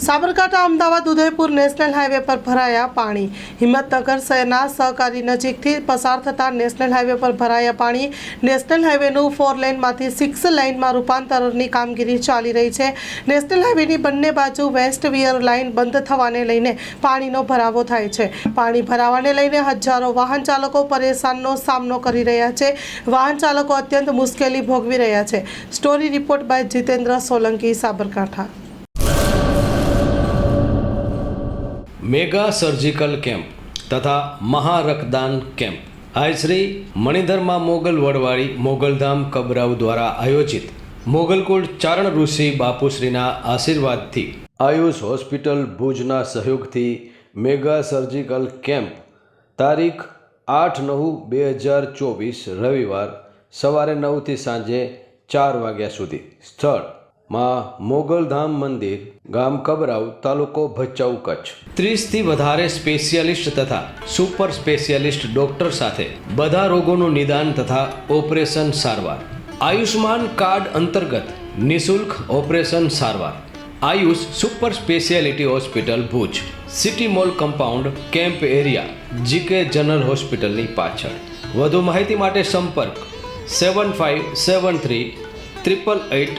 Sabarkantha, Ahmedabad, Udaipur national highway પર ભરાયા પાણી. હિંમતનગર શહેરના સહકારી નજીકથી પસાર થતા નેશનલ હાઈવે પર ભરાયા પાણી. નેશનલ હાઈવેનું ફોર લેનમાંથી સિક્સ લાઇનમાં રૂપાંતરની કામગીરી ચાલી રહી છે. નેશનલ હાઈવેની બંને બાજુ વેસ્ટ વિયર લાઇન બંધ થવાને લઈને પાણીનો ભરાવો થાય છે. પાણી ભરાવાને લઈને હજારો વાહન ચાલકો પરેશાનનો સામનો કરી રહ્યા છે. વાહન ચાલકો અત્યંત મુશ્કેલી ભોગવી રહ્યા છે. Story report by Jitendra Solanki, Sabarkantha. Mega surgical camp તથા મહારક્તદાન કેમ્પ આયશ્રી મણિધરમાં મોગલ વડવાળી મોગલધામ કબરાવ દ્વારા આયોજિત મોગલકુળ ચારણ ઋષિ બાપુશ્રીના આશીર્વાદથી આયુષ હોસ્પિટલ ભુજના સહયોગથી મેગા સર્જિકલ કેમ્પ તારીખ આઠ નવ બે હજાર ચોવીસ રવિવાર સવારે નવથી સાંજે ચાર વાગ્યા સુધી સ્થળ માં મોગલધામ મંદિર, ગામ કબરાવ, તાલુકો ભચાઉ કચ્છ. ત્રીસથી વધારે સ્પેશિયાલિસ્ટ તથા સુપર સ્પેશિયાલિસ્ટ ડોક્ટર સાથે બધા રોગોનું નિદાન તથા ઓપરેશન સારવાર. આયુષ્માન કાર્ડ અંતર્ગત નિશુલ્ક ઓપરેશન સારવાર. Ayush super speciality hospital Bhuj, city mall compound, camp area, GK general હોસ્પિટલની પાછળ. વધુ માહિતી માટે સંપર્ક seven five seven three triple eight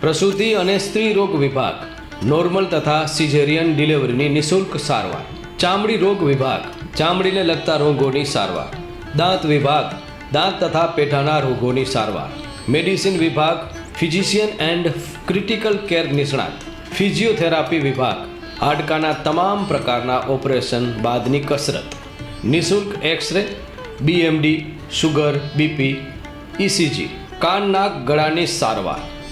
પ્રસૂતિ અને સ્ત્રી રોગ વિભાગ, નોર્મલ તથા સિઝેરિયન ડિલિવરીની નિઃશુલ્ક સારવાર. ચામડી રોગ વિભાગ, ચામડીને લગતા રોગોની સારવાર. દાંત વિભાગ, દાંત તથા પેઢાના રોગોની સારવાર. મેડિસિન વિભાગ, ફિઝિશિયન એન્ડ ક્રિટિકલ કેર નિષ્ણાત. ફિઝિયોથેરાપી વિભાગ, હાડકાના તમામ પ્રકારના ઓપરેશન બાદની કસરત. નિઃશુલ્ક x-ray BMD sugar BP ECG કાન, નાક, ગળાની સારવાર.